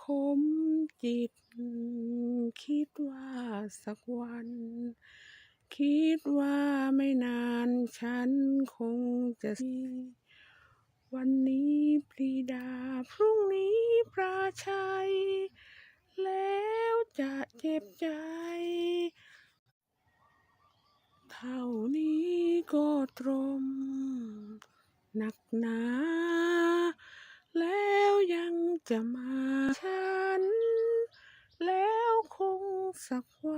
คมจิต คิดว่าสักวัน คิดว่าไม่นานฉันคงจะมีวันนี้ปรีดา พรุ่งนี้ปราชัย แล้วจะเจ็บใจ เท่านี้ก็ตรม หนักหนา แล้วยังจะมา ฉัน แล้วคงสักวัน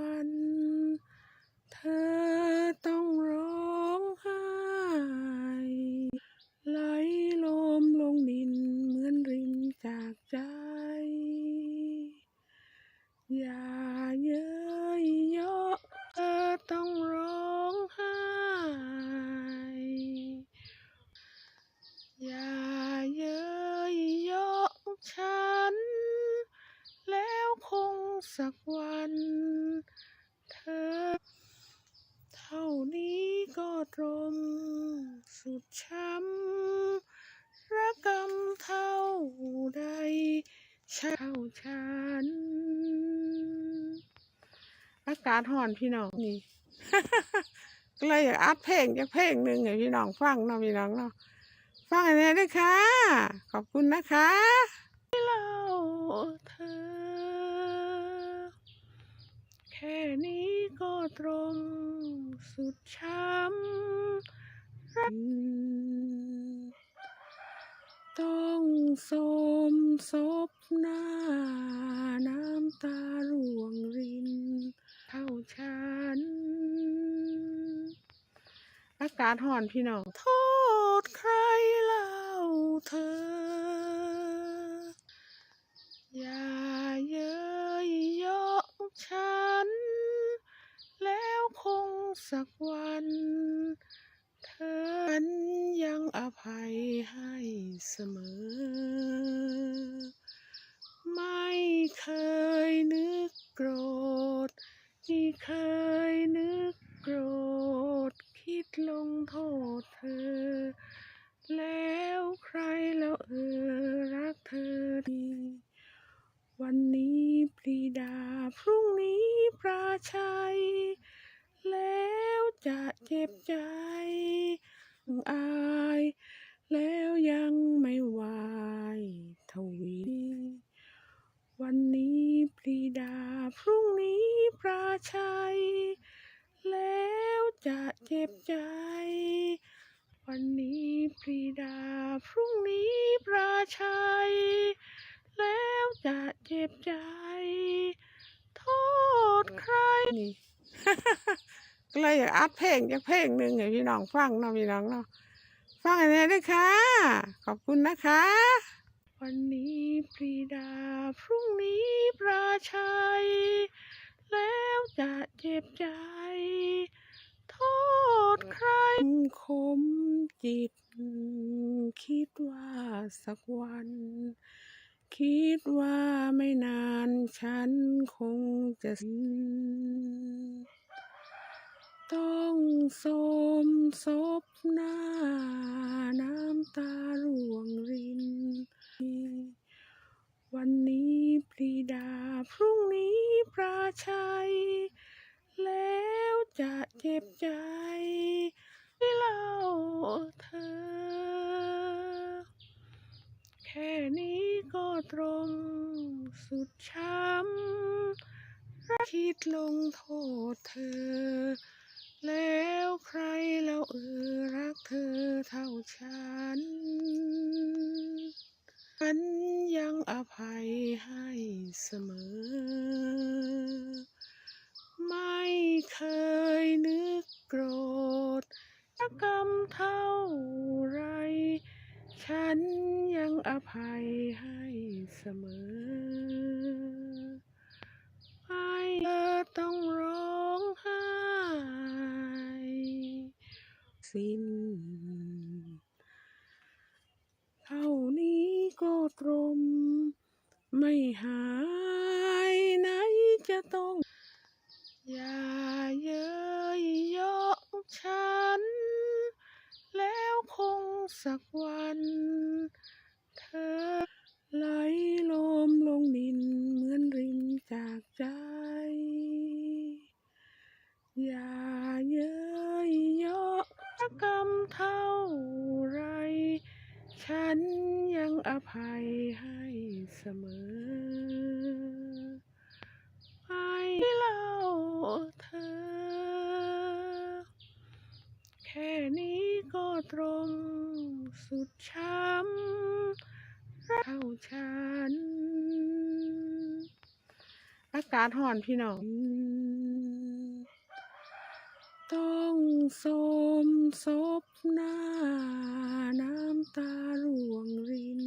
สักวันเธอ เท่านี้ก็ตรม สุดช้ำระกำเท่าใดเช่าฉันอากาศห่อนพี่น้องนี่ก็เลยอยากอัดเพลงจากเพลงหนึ่งให้พี่น้องฟังเนาะพี่น้องเนาะฟังอันนี้ด้วยค่ะ ขอบคุณนะคะเล่าเธอ ค่นี้ก็ตรงสุดช้ำรักต้องสมศพหน้า น้ำตาร่วงรินเท่าฉัน อากาศห่อนพี่น้องทษใครเล่าเธอ อย่าเย้ยเยาะฉัน แล้วคงสักวัน เธอนั้นยังอภัยให้เสม อ ไม่เคยนึกโกรธที่เคยนึกโกรธ คิดลงโทษเธอ แล้วใครแล้วเออรักเธอดีวันนี้ปรีดาพรุ่งนี้ปราชัย แล้วจะเจ็บใจอา เลยอยากอัดเพลงจากเพลงหนึ่งให้พี่น้องฟังเนาะพี่น้องเนาะฟังอันนี้ด้วยค่ะ ขอบคุณนะคะ วันนี้ปรีดา พรุ่งนี้ปราชัย แล้วจะเจ็บใจ โทษใครคมจิต คิดว่าสักวัน คิดว่าไม่นานฉันคงจะสิ้น ต้องสมศพหน้า น้ำตาร่วงริน วันนี้ปรีดาพรุ่งนี้ปราชัย แล้วจะเจ็บใจที่เล่าเธอ แค่นี้ก็ตรงสุดช้ำคิดลงโทษเธอ แล้วใครแล้วเออรักเธอเท่าฉัน ฉันยังอภัยให้เสมอ ไม่เคยนึกโกรธกรรมเท่าไร ฉันยัง อภัยให้เสมอ ไม่เธอต้องร้องไห้ สิ้น เท่านี้ก็ตรม ไม่หายไหนจะต้อง อย่าเย้ยเยาะฉัน แล้วคงสักวัน ไหลลมลงดินเหมือนรินจากใจ อย่าเย้ยเยาะกรรมเท่าไร ฉันยังอภัยให้เสมอไม่เล่าเธอ แค่นี้ก็ตรงสุดช้า ฉัน อากาศห่อนพี่น้อง ต้องสมศพหน้าน้ำตาร่วงริน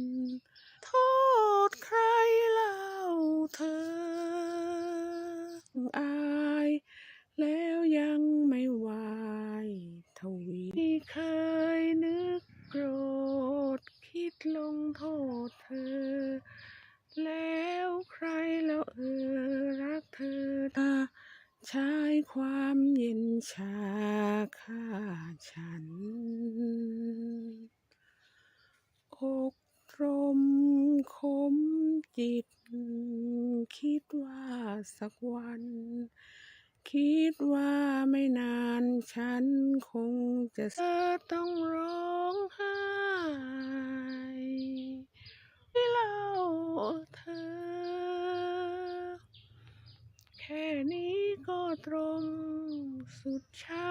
โทษใครเล่าเธอ อาย แล้วยังไม่ไหวายทวีที่เคยนึกโกรธ คิดลงโทษเธอ แล้วใครแล้วเออรักเธอตาใช้ ความเย็นชาฆ่าฉัน อกรมคมจิต คิดว่าสักวัน คิดว่าไม่นานฉันคงจะเธอต้องร้องไห้ให้เล่าเธอ แค่นี้ก็ตรงสุดช้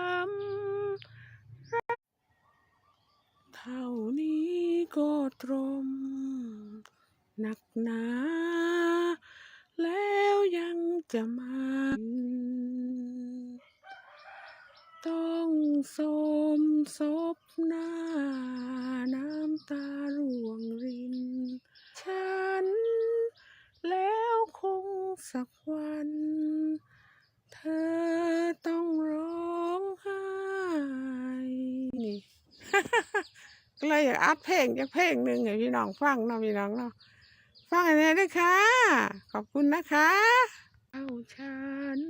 ำเท่านี้ก็ตรงหนักหนา แล้วยังจะมา ต้องสมศพหน้า น้ำตาร่วงริน ฉัน แล้วคงสักวัน เธอต้องร้องไห้ นี่ก็เลยอยากอัดเพลงจากเพลงหนึ่งให้พี่น้องฟังเนาะพี่น้องเนาะฟังอันนี้ด้วยค่ะ ขอบคุณนะคะเอาฉัน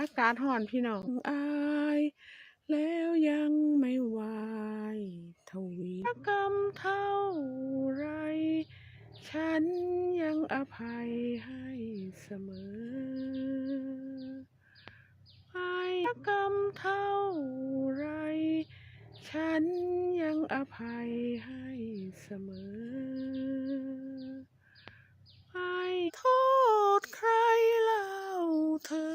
อากาศห่อนพี่น้องอายแล้วยังไม่ไหวายทวีกรรมเท่าไร ฉันยังอภัยให้เสมอ ไปกรรมเท่าไร ฉันยังอภัยให้เสมอ ไปโทษใครเล่าเธอ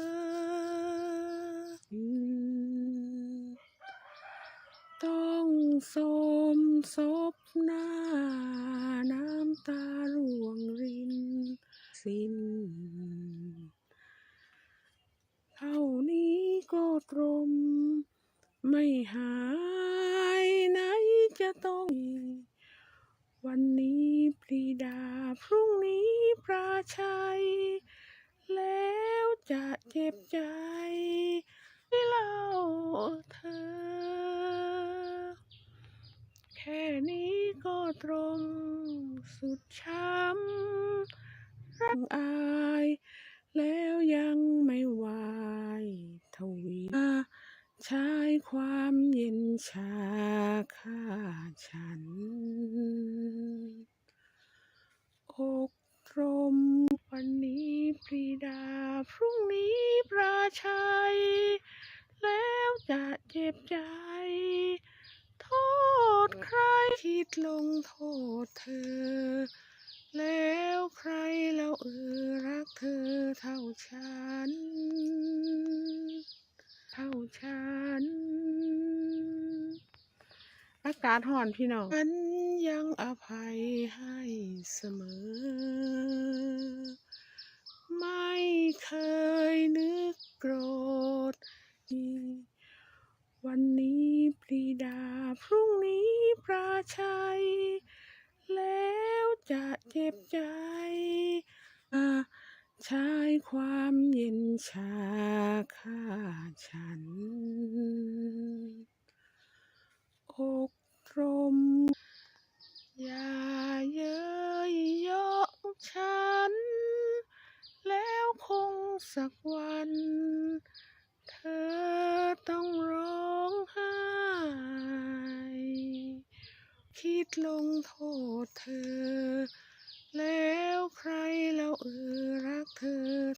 อืม สมศพหน้า น้ำตาร่วงริน สิ้น ช้ำรักอาย แล้วยังไม่ไหวายทวีใช้ความเย็นชาฆ่าฉัน อกรมวันนี้ปรีดา พรุ่งนี้ปราชัย แล้วจะเจ็บใจ โทษใคร คิดลงโทษเธอ แล้วใครแล้วเออรักเธอเท่าฉัน เท่าฉั นอากาศห่อนพี่น้องฉันยังอภัยให้เสมอ ไม่เคยนึกโกรธวันนี้ปรีดาพรุ่งนี้ปราชัย แล้วจะเจ็บใจอ่าใช้ความเย็นชาฆ่าฉัน Safu